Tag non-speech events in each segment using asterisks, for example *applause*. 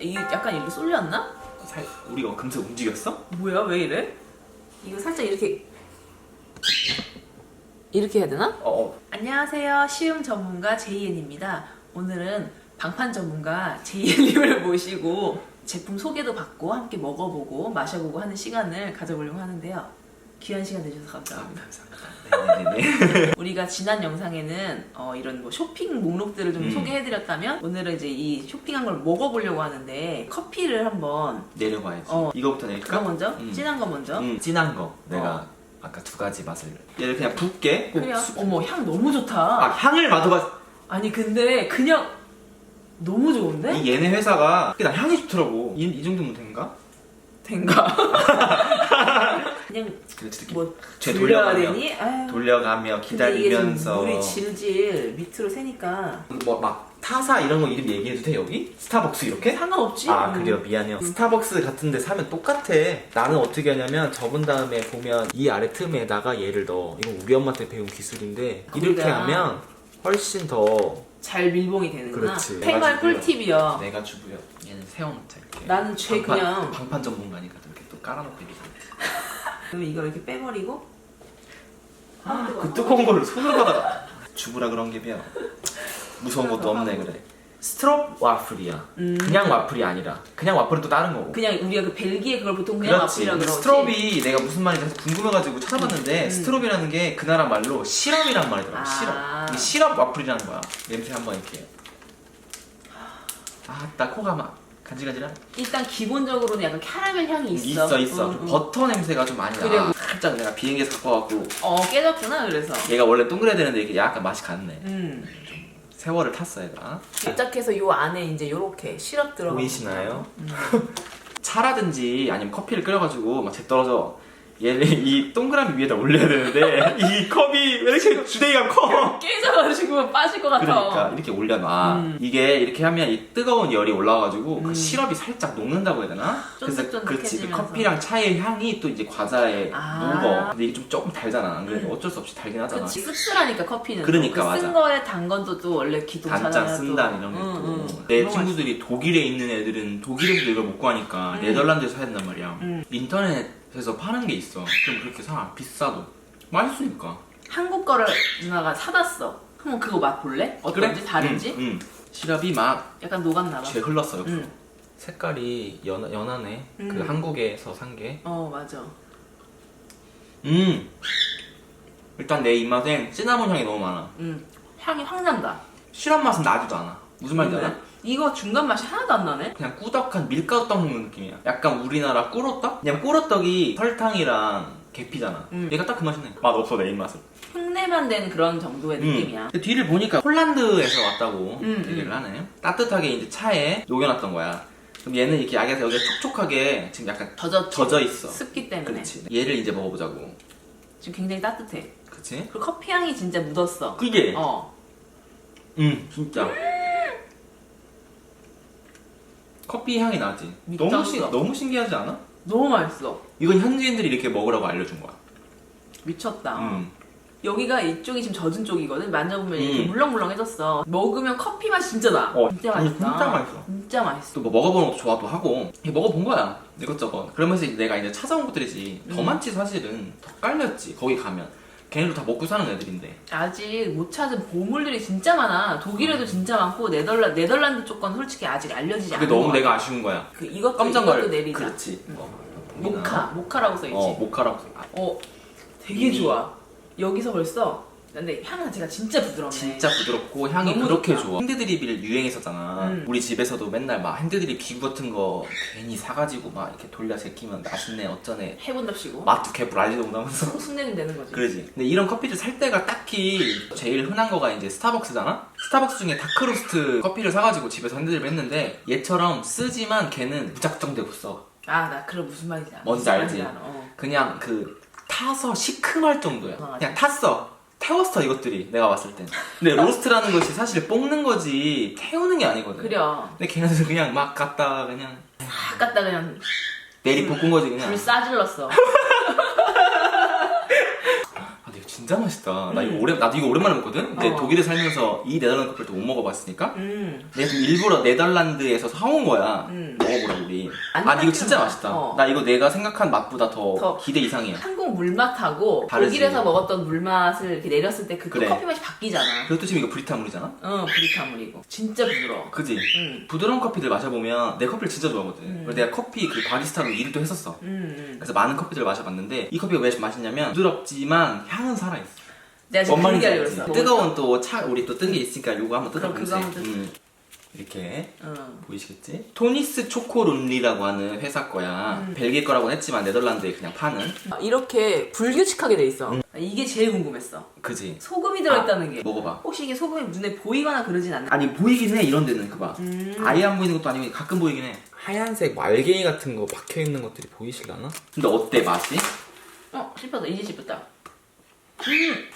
이게 약간 이렇게 쏠렸나? 살, 우리가 금세 움직였어? 뭐야 왜 이래? 이거 살짝 이렇게 이렇게 해야 되나? 어, 어. 안녕하세요 시음 전문가 제이엔입니다 오늘은 방판 전문가 제이엔님을 *laughs* 모시고 제품 소개도 받고 함께 먹어보고 마셔보고 하는 시간을 가져보려고 하는데요 귀한 시간 내주셔서 감사합니다 네네네. *laughs* 우리가 지난 영상에는 어, 이런 뭐 쇼핑 목록들을 좀 음. 소개해드렸다면 오늘은 이제 이 쇼핑한 걸 먹어보려고 하는데 커피를 한번 내려봐야지. 어. 이거부터 그거 내릴까? 먼저 음. 진한 거 먼저 음, 진한 거. 내가 어. 아까 두 가지 맛을. 얘를 그냥 붓게. 그래요 수- 어머 향 너무 좋다 아, 향을 맡아봐. 아니 근데 그냥 너무 좋은데? 이 얘네 회사가 그냥 향이 좋더라고. 이, 이 정도면 된가? 된가? *laughs* *laughs* 그냥 그래도 이렇게 뭐쟤 돌려야 되니? 아유. 돌려가며 근데 이게 지금 기다리면서 물이 질질 밑으로 새니까 뭐 막 타사 이런 거 이름 얘기해도 돼 여기? 스타벅스 이렇게? 상관없지? 아 음. 그래요 미안해요 스타벅스 같은 데 사면 똑같아 나는 어떻게 하냐면 접은 다음에 보면 이 아래 틈에다가 얘를 넣어 이건 우리 엄마한테 배운 기술인데 이렇게 거기다. 하면 훨씬 더 잘 밀봉이 되는구나 그렇지. 해가지고요. 꿀팁이야 내가 주고요 얘는 세워놓자 이렇게 나는 쟤 방판, 그냥 방판 전문가니까 이렇게 또 깔아놓고 이렇게 그러면 이걸 이렇게 빼버리고 그 뜨거운 거를 손으로 받아 주부라 그런 게 배워 무서운 것도 없네 그래 스트롭 와플이야 음. 그냥 와플이 아니라 그냥 와플은 또 다른 거고 그냥 우리가 그 벨기에 그걸 보통 그냥 그렇지. 앞이라 그러지 스트롭이 내가 무슨 말인지 궁금해가지고 찾아봤는데 음. 스트롭이라는 게 그 나라 말로 시럽이란 말이더라 고. 아. 시럽. 이게 시럽 와플이라는 거야. 냄새 한번 이렇게. 아, 나 코가 막 간질간질한. 일단 기본적으로는 약간 캐러멜 향이 있어 있어 있어. 응, 좀 응. 버터 냄새가 좀 많이 나. 그래. 살짝 내가 비행기에서 갖고 와갖고 어 깨졌구나 그래서 얘가 원래 동그래야 되는데 이게 약간 맛이 갔네. 음 세월을 탔어 얘가. 시작해서 요 안에 이제 요렇게 시럽 들어가 보이시나요? *laughs* 차라든지 아니면 커피를 끓여가지고 막 재 떨어져. 얘를 이 동그라미 위에다 올려야 되는데 *laughs* 이 컵이 왜 이렇게 주댕이가 커? 깨져가지고 빠질 것 같아 그러니까 이렇게 올려놔. 음. 이게 이렇게 하면 이 뜨거운 열이 올라와가지고 음. 그 시럽이 살짝 녹는다고 해야 되나? 그래서 그렇지. 그 쫀득쫀득해지면서. 커피랑 차의 향이 또 이제 과자에 아. 묻어. 근데 이게 좀 조금 달잖아. 안 그래도 어쩔 수 없이 달긴 하잖아. 그치 씁쓸하니까 커피는 그러니까, 그쓴 맞아. 거에 단 건도 또 원래 기동차잖아 단짠 쓴단 이런 게 있고 내 친구들이 독일에 있는 애들은 독일에서 이걸 못 구하니까 음. 네덜란드에서 사야 된단 말이야 음. 인터넷 에서 파는 게 있어 그럼 그렇게 사 비싸도 맛있으니까 한국 거를 누나가 사다 써 한번 그거 맛 볼래? 어떤지 다른지? 응, 응. 시럽이 막 약간 녹았나 봐 죄 흘렀어요 응. 색깔이 연, 연하네 음. 그 한국에서 산 게 어 맞아 음. 일단 내 입맛엔 시나몬 향이 너무 많아. 응. 향이 확 난다 시럽 맛은 나지도 않아. 무슨 말인지 근데 알아? 이거 중간 맛이 하나도 안 나네? 그냥 꾸덕한 밀가루 떡 먹는 느낌이야. 약간 우리나라 꾸로떡? 그냥 꾸로떡이 설탕이랑 계피잖아. 음. 얘가 딱 그 맛이네. 맛 없어 내 입맛은. 흉내만 된 그런 정도의 느낌이야 근데 뒤를 보니까 홀란드에서 왔다고 음, 얘기를 음. 하네. 따뜻하게 이제 차에 녹여놨던 거야. 그럼 얘는 이렇게 약에서 여기가 촉촉하게 지금 약간 젖었지 젖어 있어. 습기 때문에 그렇지. 얘를 이제 먹어보자고. 지금 굉장히 따뜻해 그치? 그리고 커피 향이 진짜 묻었어 그게. 어 응, 진짜. 커피 향이 나지. 미쳤어. 너무 신 너무 신기하지 않아? 너무 맛있어 이건 현지인들이 이렇게 먹으라고 알려준 거야. 미쳤다 음. 여기가 이쪽이 지금 젖은 쪽이거든 만져보면 이렇게 음. 물렁물렁해졌어 먹으면 커피 맛 진짜 나 어, 진짜 아니, 맛있다 진짜 맛있어. 진짜 맛있어 또 뭐 먹어보는 것도 좋아도 하고 이게 먹어본 거야 이것저것. 그러면서 이제 내가 이제 찾아온 것들이지. 더 음. 많지 사실은. 더 깔렸지. 거기 가면. 걔네도 다 먹고 사는 애들인데. 아직 못 찾은 보물들이 진짜 많아 독일에도 진짜 많고 네덜란, 네덜란드 쪽 건 솔직히 아직 알려지지 그게 않은 너무 것 같아. 내가 아쉬운 거야. 그 이것도 깜짝 이것도 놀. 내리자 그렇지. 음. 어, 모카 모카라고 써 있지 어 어, 모카라고. 써. 아, 되게 이미. 좋아 여기서 벌써 근데 향 자체가 진짜 부드럽네 진짜 부드럽고 향이 너무 그렇게 좋다. 좋아. 핸드드립을 유행했었잖아. 음. 우리 집에서도 맨날 막 핸드드립 기구 같은 거 괜히 사가지고 막 이렇게 돌려 제끼면 맛있네 어쩌네. 해본답시고 맛도 개뿔 알지도 못하면서. 흉내는 내는 거지 그러지. 근데 이런 커피를 살 때가 딱히 제일 흔한 거가 이제 스타벅스잖아? 스타벅스 중에 다크로스트 커피를 사가지고 집에서 핸드드립 했는데 얘처럼 쓰지만 걔는 무작정 되고 써. 아 나 그럼 무슨 말인지 알아 뭔지 무슨 알지? 말인지 알아. 어. 그냥 그 타서 시큼할 정도야. 맞아. 그냥 탔어. 태웠어 이것들이 내가 봤을 땐. 근데 로스트라는 것이 사실 볶는 거지 태우는 게 아니거든. 그려 근데 걔네들 그냥 막 갖다가 그냥 다 갖다 그냥 내리 볶은 거지 그냥. 불 싸질렀어 *laughs* 아 근데 이거 진짜 맛있다. 나 이거 음. 오래 나도 이거 오랜만에 먹거든. 근데 어. 독일에 살면서 이 네덜란드 커피를 못 먹어봤으니까 음. 내가 지금 일부러 네덜란드에서 사온 거야. 음. 먹어보라 우리. 안 아 이거 진짜 맛있다. 어. 나 이거 내가 생각한 맛보다 더, 더. 기대 이상이야. 한국 물맛하고 다르지. 독일에서 먹었던 물맛을 이렇게 내렸을 때 그 그래. 커피 맛이 바뀌잖아. 그것도 지금 이거 브리타물이잖아. 어, 브리타물이고. 진짜 부드러워. 그지? 음. 부드러운 커피들 마셔보면 내 커피를 진짜 좋아하거든. 음. 그래서 내가 커피 그 바리스타로 일도 했었어. 음, 음. 그래서 많은 커피들을 마셔봤는데 이 커피가 왜 맛있냐면 부드럽지만 향은 살아있어. 내가 지금 뭔그 얘기하려고? 그랬어. 뜨거운 또 차 우리 또 뜬 게 있으니까 요거 한번 그럼 뜯어보지. 그거 한번 뜯- 음. 이렇게 어. 보이시겠지? 토니스 초코론리라고 하는 회사 거야. 음. 벨기에 거라고는 했지만 네덜란드에 그냥 파는. 이렇게 불규칙하게 돼 있어. 이게 제일 궁금했어. 그지? 소금이 들어있다는 게. 먹어봐. 혹시 이게 소금이 눈에 보이거나 그러진 않나? 아니 보이긴 해 이런 데는 그봐. 음. 아예 안 보이는 것도 아니고 가끔 보이긴 해. 하얀색 말갱이 같은 거 박혀 있는 것들이 보이실라나? 근데 어때 맛이? 어, 씹혔다. 이제 씹혔다. 음.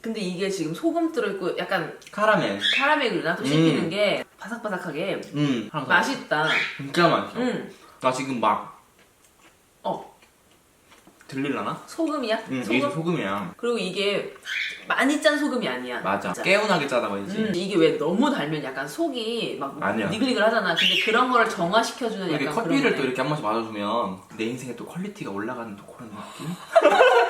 근데 이게 지금 소금 들어있고 약간 카라멜. 카라멜 그러나 또 음. 씹히는 게 바삭바삭하게 음. 하나 더. 맛있다. 진짜 맛있어. 음. 나 지금 막 어, 들릴라나? 소금이야? 응, 소금? 이게 소금이야. 그리고 이게 많이 짠 소금이 아니야. 맞아. 진짜. 깨운하게 짜다고 해야지. 음, 이게 왜 너무 달면 약간 속이 막 아니야. 니글니글 하잖아. 근데 그런 거를 정화시켜주는 이렇게 약간 커피를 또 이렇게 한 번씩 마셔주면 내 인생에 또 퀄리티가 올라가는 또 그런 느낌? *laughs*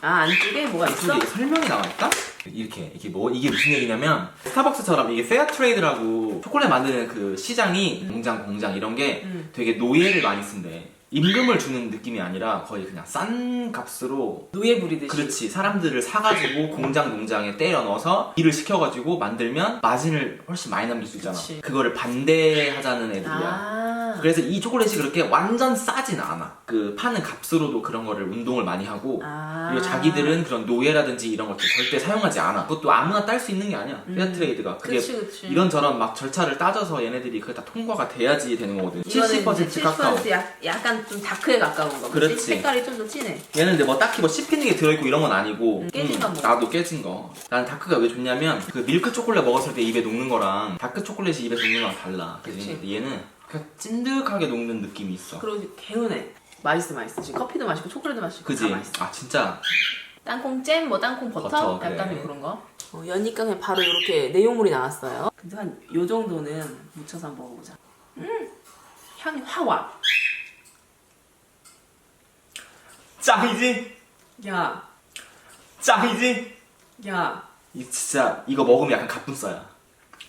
아 안쪽에 뭐가 있어? 이게 설명이 나와 있다? 이렇게 이게 뭐 이게 무슨 얘기냐면 스타벅스처럼 이게 페어 트레이드라고 초콜릿 만드는 그 시장이 공장 공장 이런 게 음. 되게 노예를 많이 쓴대 임금을 주는 느낌이 아니라 거의 그냥 싼 값으로 노예 부리듯이. 그렇지 사람들을 사가지고 공장 농장에 때려 넣어서 일을 시켜가지고 만들면 마진을 훨씬 많이 남길 수 있잖아. 그거를 반대하자는 애들이야 아. 그래서 이 초콜릿이 그렇게 완전 싸진 않아. 그 파는 값으로도 그런 거를 운동을 많이 하고 아. 그리고 자기들은 그런 노예라든지 이런 것들 절대 사용하지 않아. 그것도 아무나 딸 수 있는 게 아니야. 음. 페어트레이드가. 그게 그치 그치. 이런저런 막 절차를 따져서 얘네들이 그게 다 통과가 돼야지 되는 거거든. 이거는 70% 이제 카카오. 70% 약, 약간 좀 다크에 가까운 거. 그렇지. 색깔이 좀 더 진해. 얘는 근데 뭐 딱히 뭐 씹히는 게 들어있고 이런 건 아니고 음, 깨진 거 먹어. 나도 깨진 거. 난 다크가 왜 좋냐면 그 밀크 초콜릿 먹었을 때 입에 녹는 거랑 다크 초콜릿이 입에 녹는 거랑 달라. 근데 얘는 그냥 찐득하게 녹는 느낌이 있어. 그리고 개운해. 맛있어 맛있어. 지금 커피도 맛있고 초콜릿도 맛있고 그지? 다 맛있어. 아 진짜 땅콩 잼, 뭐 땅콩 버터, 버터, 약간 그래. 그런 거. 어, 여니까 그냥 바로 이렇게 내용물이 나왔어요. 근데 한 요 정도는 묻혀서 한번 먹어보자. 음, 향이 확 와. 짱이지? 야, 짱이지? 야, 이 진짜 이거 먹으면 약간 갑분싸야.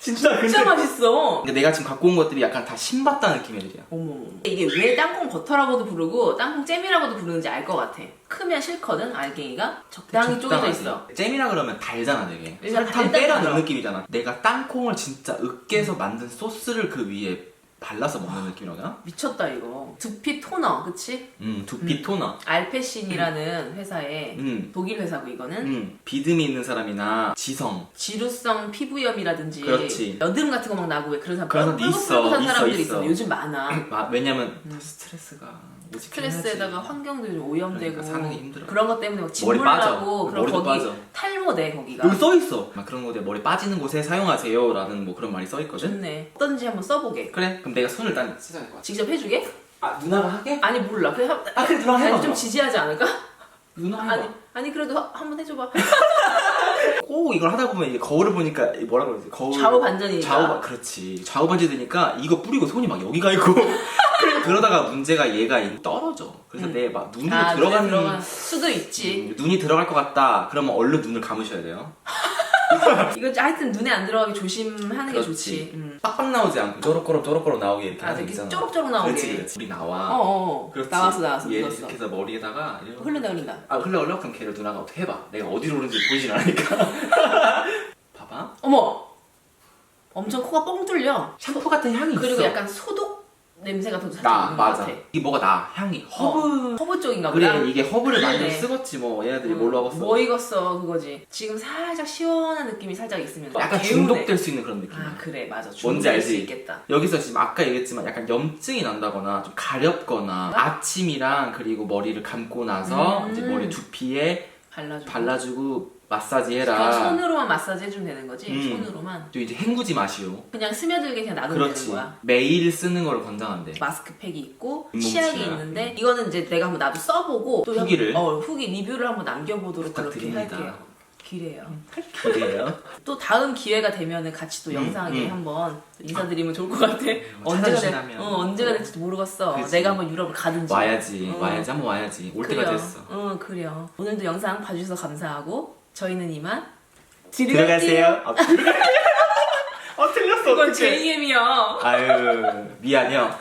진짜 진짜 맛있어. 근데 내가 지금 갖고 온 것들이 약간 다 신봤다 느낌 애들이야. 어머, 이게 왜 땅콩 버터라고도 부르고 땅콩 잼이라고도 부르는지 알 것 같아. 크면 싫거든 알갱이가 적당히 쪼개져 적당하지. 있어. 잼이라 그러면 달잖아 되게. 일단 설탕 달달하다. 때려 넣은 느낌이잖아. 내가 땅콩을 진짜 으깨서 만든 소스를 그 위에 발라서 먹는 느낌이라고 해야? 미쳤다 이거. 두피 토너, 그치? 음, 두피 토너. 알페신이라는 회사의 음, 독일 회사고 이거는 음, 비듬이 있는 사람이나 지성. 지루성 피부염이라든지 그렇지. 여드름 같은 거 막 나고 왜 그런 사람 그런 사람도 있어, 한 있어, 사람들이 있어. 있어. 요즘 많아. 마- 왜냐면 다 스트레스가 스트레스에다가 환경도 오염되고 그러니까 사는 게 힘들어. 그런 것 때문에 막 머리 빠져. 진물나고 머리도 거기 빠져. 탈모돼 거기가. 여기 써 있어. 막 그런 거에 머리 빠지는 곳에 사용하세요라는 뭐 그런 말이 써 있거든. 좋네. 어떤지 한번 써보게. 그래. 그럼 내가 손을 일단 될것 같아. 직접 해주게? 아 누나가 할게? 아니 몰라. 한, 아 그래 누나 아니, 해봐. 좀 지지하지 않을까? 누나 해봐. 아니 아니 그래도 하- 한번 해줘봐. *laughs* 꼭 이걸 하다 보면 이게 거울을 보니까 이 뭐라 그러지? 거울 좌우 반전이니까. 좌우 반- 그렇지. 좌우 반전 되니까 이거 뿌리고 손이 막 여기 가 있고 *laughs* 그러다가 문제가 얘가 이- 떨어져. 그래서 음. 내 막 눈으로 아, 눈에 들어가는 수도 있지. 음, 눈이 들어갈 것 같다. 그러면 얼른 눈을 감으셔야 돼요. *laughs* 이거 하여튼 눈에 안 들어가게 조심하는 게 그렇지. 좋지. 음. 빡빡 나오지 않고 쪼록쪼록 쪼록쪼록 나오게 이렇게 아, 하는 게 되게 있잖아. 쪼록쪼록 나오게. 그렇지, 그렇지. 우리 나와. 어, 어. 그렇지. 나왔어, 나왔어. 얘 묻었어. 이렇게 해서 머리에다가 이렇게 흘린다, 흘린다. 아 흘러 흘러 그럼 걔를 누나가 어떻게 해봐. 내가 어디로 오는지 보이진 않으니까. *laughs* 봐봐. 어머! 엄청 코가 뻥 뚫려. 샴푸 같은 향이 그리고 있어. 약간 소독 냄새가 더 살짝 나 있는 것 맞아. 같아. 이게 뭐가 나 향이 허브. 어, 허브 쪽인가 보다. 그래 이게 허브를 많이 그러네. 쓰겄지 뭐 얘네들이 음, 뭘로 하겠어. 뭐 익었어 그거지. 지금 살짝 시원한 느낌이 살짝 있으면 약간 개운해. 중독될 수 있는 그런 느낌. 아 그래 맞아. 뭔지 중독될 수 알지? 있겠다. 여기서 지금 아까 얘기했지만 약간 염증이 난다거나 좀 가렵거나 아침이랑 그리고 머리를 감고 나서 음. 이제 머리 두피에 발라주고. 발라주고 마사지 해라. 손으로만 마사지 해주면 되는 거지. 음. 손으로만. 또 이제 헹구지 마시오. 그냥 스며들게 그냥 놔두면 되는 그렇지. 거야. 매일 쓰는 걸 권장한대. 마스크팩이 있고 치약이 치약. 있는데 이거는 이제 내가 한번 나도 써보고 또 후기를? 한- 어, 후기 리뷰를 한번 남겨보도록 그렇게 부탁드립니다. 할게요. 기래요. 그래요? *laughs* 또 다음 기회가 되면은 같이 또 음, 영상에 음. 한번 인사드리면 좋을 것 같아. *laughs* 언제가 될. 어, 언제가 될지도 모르겠어. 그치. 내가 한번 유럽을 가든지. 와야지, 어. 와야지, 한번 와야지. 올 때가 그래요. 됐어. 어, 그래요. 오늘도 영상 봐주셔서 감사하고 저희는 이만 들어가세요. 아, 들어가세요. *laughs* 아, 틀렸어. 그건 어떡해. JM이야. 아유, 미안해요.